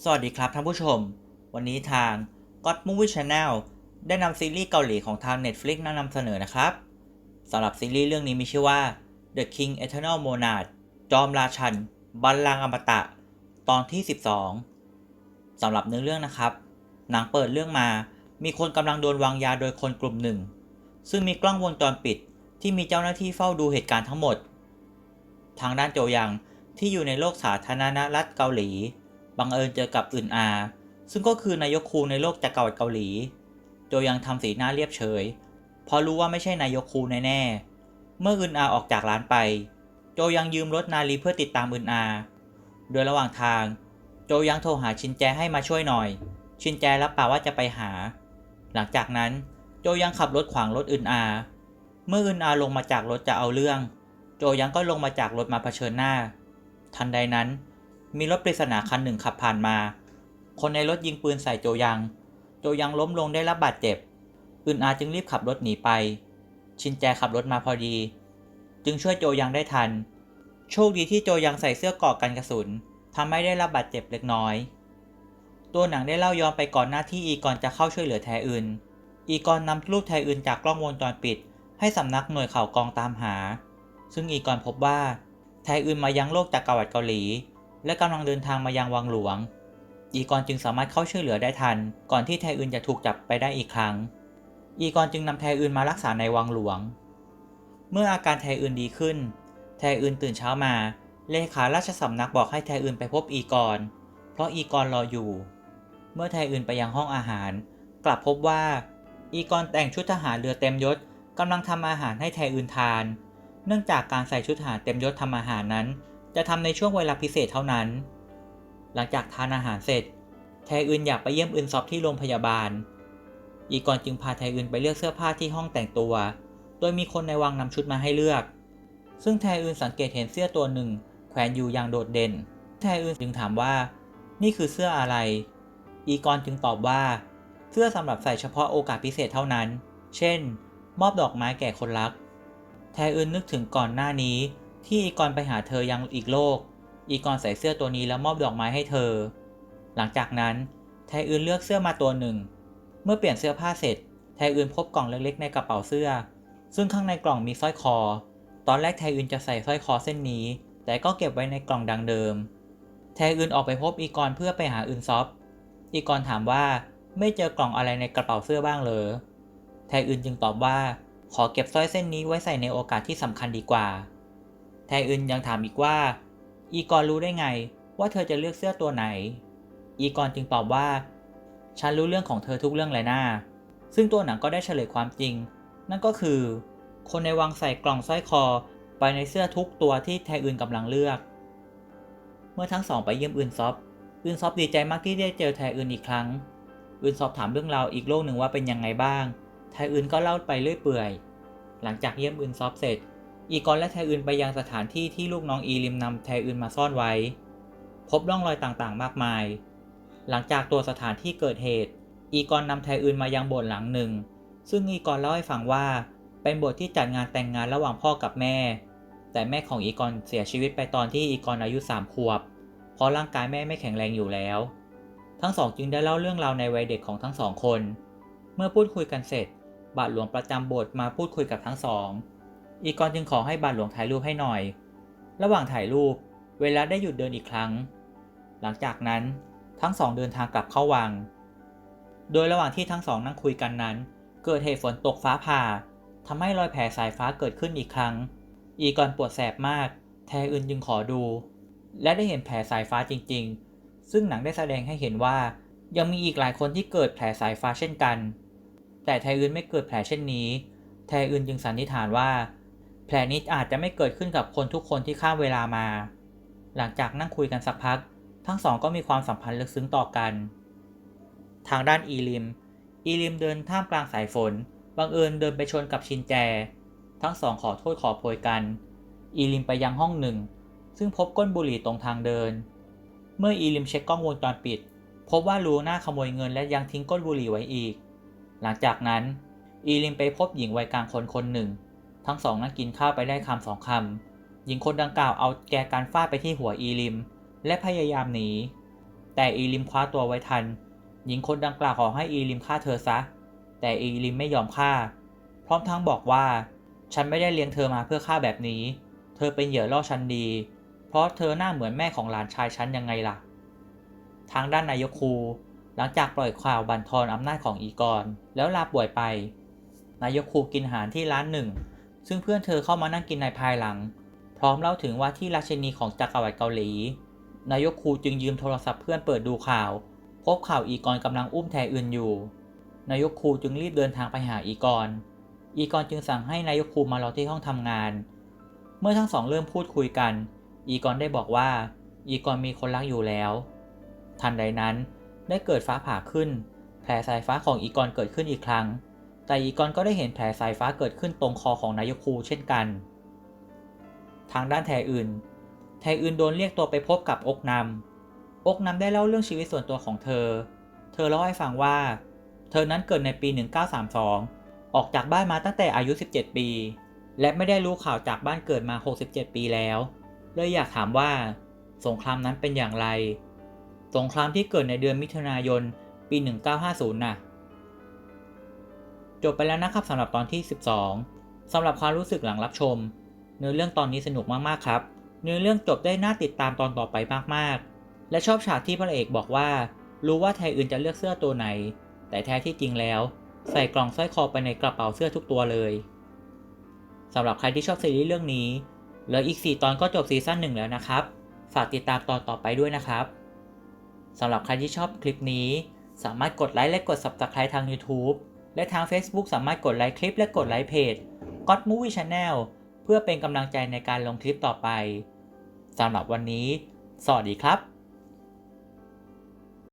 สวัสดีครับท่านผู้ชม วันนี้ทาง God Movie Channel ได้นำซีรีส์เกาหลีของทาง Netflix มานำเสนอนะครับสำหรับซีรีส์เรื่องนี้มีชื่อว่า The King Eternal Monarch จอมราชัน บัลลังก์อมตะ ตอนที่ 12 สำหรับเนื้อเรื่องนะครับ หนังเปิดเรื่องมา มีคนกำลังโดนวางยาโดยคนกลุ่มหนึ่ง ซึ่งมีกล้องวงจรปิดที่มีเจ้าหน้าที่เฝ้าดูเหตุการณ์ทั้งหมด ทางด้านโจยังที่อยู่ในโลกสาธารณรัฐเกาหลี บังเอิญเจอกับอึนอา ซึ่งก็คือนายกคูในโลกจักรวรรดิเกาหลีโจยังทำสีหน้าเรียบเฉยเพราะรู้ว่าไม่ใช่นายกคูแน่ๆเมื่ออึนอาออกจากร้านไป โจยังยืมรถนาลีเพื่อติดตามอึนอา โดยระหว่างทาง โจยังโทรหาชินแจให้มาช่วยหน่อย ชินแจรับปากว่าจะไปหา หลังจากนั้นโจยังขับรถขวางรถอึนอา เมื่ออึนอาลงมาจากรถจะเอาเรื่อง โจยังก็ลงมาจากรถมาเผชิญหน้า ทันใดนั้น มีรถปริศนาคันหนึ่งขับผ่านมา คนในรถยิงปืนใส่โจยัง โจยังล้มลงได้รับบาดเจ็บ อึนอาจึงรีบขับรถหนีไป ชินแจขับรถมาพอดี จึงช่วยโจยังได้ทัน โชคดีที่โจยังใส่เสื้อกราะกันกระสุนทำให้ได้รับบาดเจ็บเล็กน้อย ตัวหนังได้เล่าย้อนไปก่อนหน้าที่อีกอนจะเข้าช่วยเหลือแทอื่นอีกอนนำรูปแทอื่นจากกล้องวงจรปิด ให้สำนักหน่วยข่าวกองตามหา ซึ่งอีกอนพบว่า แทอื่นมายังโลกจากกวรรดิเกาหลี และกำลังเดินทางมายังวังหลวง อีกอนจึงสามารถเข้าช่วยเหลือได้ทัน ก่อนที่แทอื่นจะถูกจับไปได้อีกครั้ง อีกอนจึงนำแทอื่นมารักษาในวังหลวง เมื่ออาการแทอื่นดีขึ้นแทอื่นตื่นเช้ามา เลขาราชสำนักบอกให้แทอื่นไปพบอีกอน เพราะอีกอนรออยู่ เมื่อแทอื่นไปยังห้องอาหาร กลับพบว่า อีกอนแต่งชุดทหารเรือเต็มยศกำลังทำอาหารให้แทอื่นทาน เนื่องจากการใส่ชุดทหารเต็มยศทำอาหารนั้น จะทำในช่วงเวลาพิเศษเท่านั้น หลังจากทานอาหารเสร็จ แทอื่นอยากไปเยี่ยมอึนซอบที่โรงพยาบาล อีกอนจึงพาแทอื่นไปเลือกเสื้อผ้าที่ห้องแต่งตัว โดยมีคนในวังนำชุดมาให้เลือก ซึ่งแทอื่นสังเกตเห็นเสื้อตัวหนึ่ง แขวนอยู่อย่างโดดเด่น แทอื่นจึงถามว่า นี่คือเสื้ออะไร อีกอนจึงตอบว่า เสื้อสำหรับใส่เฉพาะโอกาสพิเศษเท่านั้น เช่น มอบดอกไม้แก่คนรัก แทอื่นนึกถึงก่อนหน้านี้ ที่อีกอนไปหาเธอยังอีกโลก อีกอนใส่เสื้อตัวนี้แล้วมอบดอกไม้ให้เธอ หลังจากนั้นแทอื่นเลือกเสื้อมาตัวหนึ่ง เมื่อเปลี่ยนเสื้อผ้าเสร็จแทอื่นพบกล่องเล็กๆในกระเป๋าเสื้อ ซึ่งข้างในกล่องมีสร้อยคอ ตอนแรกแทอื่นจะใส่สร้อยคอเส้นนี้ แต่ก็เก็บไว้ในกล่องดังเดิมแทอื่นออกไปพบอีกอนเพื่อไปหาอึนซอฟอีกอนถามว่าไม่เจอกล่องอะไรในกระเป๋าเสื้อบ้างเลยแทอื่นจึงตอบว่า ขอเก็บสร้อยเส้นนี้ไว้ใส่ในโอกาสที่สำคัญดีกว่า แทอื่นยังถามอีกว่า อีกอนรู้ได้ไง ว่าเธอจะเลือกเสื้อตัวไหน อีกอนจึงตอบว่า ฉันรู้เรื่องของเธอทุกเรื่องเลยนะซึ่งตัวหนังก็ได้เฉลยความจริง นั่นก็คือ คนในวังใส่กล่องสร้อยคอไปในเสื้อทุกตัวที่แทอื่นกำลังเลือก เมื่อทั้งสองไปเยี่ยมอึนซอฟอึนซอฟดีใจมากที่ได้เจอแทอื่นอีกครั้งอึนซอฟถามเรื่องราวอีกโลกหนึ่งว่าเป็นยังไงบ้างแทอื่นก็เล่าไปเรื่อยเปื่อย หลังจากเยี่ยมอึนซอฟเสร็จ อีกอนและแทอื่นไปยังสถานที่ที่ลูกน้องอีริมนำแทอื่นมาซ่อนไว้ พบร่องรอยต่างๆ มากมาย หลังจากตัวสถานที่เกิดเหตุ อีกอนนำแทอื่นมายังโบสถ์หลังหนึ่ง ซึ่งอีกอนเล่าให้ฟังว่าเป็นโบสถ์ที่จัดงานแต่งงานระหว่างพ่อกับแม่ แต่แม่ของอีกอนเสียชีวิตไปตอนที่อีกอนอายุสามขวบ เพราะร่างกายแม่ไม่แข็งแรงอยู่แล้ว ทั้งสองจึงได้เล่าเรื่องราวในวัยเด็กของทั้งสองคน เมื่อพูดคุยกันเสร็จ บาทหลวงประจำโบสถ์มาพูดคุยกับทั้งสอง อีกอนจึงขอให้บาทหลวงถ่ายรูปให้หน่อย ระหว่างถ่ายรูป เวลาได้หยุดเดินอีกครั้ง หลังจากนั้นทั้งสองเดินทางกลับเข้าวัง โดยระหว่างที่ทั้งสองนั่งคุยกันนั้น เกิดเหตุฝนตกฟ้าผ่าทำให้รอยแผลสายฟ้าเกิดขึ้นอีกครั้ง อีกอนปวดแสบมาก แทอื่นจึงขอดู และได้เห็นแผลสายฟ้าจริง ๆ ซึ่งหนังได้แสดงให้เห็นว่า ยังมีอีกหลายคนที่เกิดแผลสายฟ้าเช่นกัน แต่แทอื่นไม่เกิดแผลเช่นนี้ แทอื่นจึงสันนิษฐานว่า แผลนี้อาจจะไม่เกิดขึ้นกับคนทุกคนที่ข้ามเวลามา หลังจากนั่งคุยกันสักพัก ทั้งสองก็มีความสัมพันธ์ลึกซึ้งต่อกัน ทางด้านอีลิม อีลิมเดินท่ามกลางสายฝน บังเอิญเดินไปชนกับชินแจ ทั้งสองขอโทษขอโพยกัน อีลิมไปยังห้องหนึ่ง ซึ่งพบก้นบุหรี่ตรงทางเดิน เมื่ออีลิมเช็คกล้องวงจรปิด พบว่าลูน่าขโมยเงินและยังทิ้งก้นบุหรี่ไว้อีก หลังจากนั้น อีลิมไปพบหญิงวัยกลางคนคนหนึ่ง ทั้งสองนั่งกินข้าวไปได้คำสองคำหญิงคนดังกล่าวเอาแกการฟาดไปที่หัวอีลิม และพยายามหนี แต่อีลิมคว้าตัวไว้ทัน หญิงคนดังกล่าวขอให้อีลิมฆ่าเธอซะ แต่อีลิมไม่ยอมฆ่า พร้อมทั้งบอกว่า ฉันไม่ได้เลี้ยงเธอมาเพื่อฆ่าแบบนี้ เธอเป็นเหยื่อล่อฉันดี เพราะเธอหน้าเหมือนแม่ของหลานชายฉันยังไงล่ะ ทางด้านนายกครูหลังจากปล่อยข่าวบั่นทอนอำนาจของอีกรแล้วลาป่วยไป นายกครูกินอาหารที่ร้านหนึ่ง ซึ่งเพื่อนเธอเข้ามานั่งกินในภายหลัง พร้อมเล่าถึงว่าที่ราชินีของจักรวรรดิเกาหลี นายกครูจึงยืมโทรศัพท์เพื่อนเปิดดูข่าว พบข่าวอีกรกำลังอุ้มแทอื่นอยู่ นายกครูจึงรีบเดินทางไปหาอีกรอีกรจึงสั่งให้นายกครูมารอที่ห้องทำงาน เมื่อทั้งสองเริ่มพูดคุยกัน อีกรได้บอกว่า อีกรมีคนรักอยู่แล้ว ทันใดนั้นได้เกิดฟ้าผ่าขึ้น แผลสายฟ้าของอีกรเกิดขึ้นอีกครั้ง แต่อีกรก็ได้เห็นแผลสายฟ้าเกิดขึ้นตรงคอของนายกครูเช่นกัน ทางด้านแทอื่น แทอื่นโดนเรียกตัวไปพบกับอกนำอกนำได้เล่าเรื่องชีวิตส่วนตัวของเธอ เธอเล่าให้ฟังว่า เธอนั้นเกิดในปี 1932 ออกจากบ้านมาตั้งแต่อายุ 17 ปี และไม่ได้รู้ข่าวจากบ้านเกิดมา 67 ปีแล้ว เลยอยากถามว่า สงครามนั้นเป็นอย่างไร สงครามที่เกิดในเดือนมิถุนายนปี 1950 น่ะ จบไปแล้วนะครับสำหรับตอนที่ 12สำหรับความรู้สึกหลังรับชม เนื้อเรื่องตอนนี้สนุกมากๆครับ เนื้อเรื่องจบได้น่าติดตามตอนต่อไปมากๆ และชอบฉากที่พระเอกบอกว่า รู้ว่าไทยอื่นจะเลือกเสื้อตัวไหน แต่แท้ที่จริงแล้ว ใส่กล่องสร้อยคอไปในกระเป๋าเสื้อทุกตัวเลยสำหรับใครที่ชอบซีรีส์เรื่องนี้เหลืออีก 4 ตอนก็จบซีซั่นหนึ่งแล้วนะครับ ฝากติดตามตอนต่อไปด้วยนะครับสำหรับใครที่ชอบคลิปนี้ สามารถกดไลค์และกด Subscribe ทาง YouTube และทาง Facebook สามารถกดไลค์คลิปและกดไลค์เพจ God Movie Channel เพื่อเป็นกำลังใจในการลงคลิปต่อไปสำหรับวันนี้ สวัสดีครับ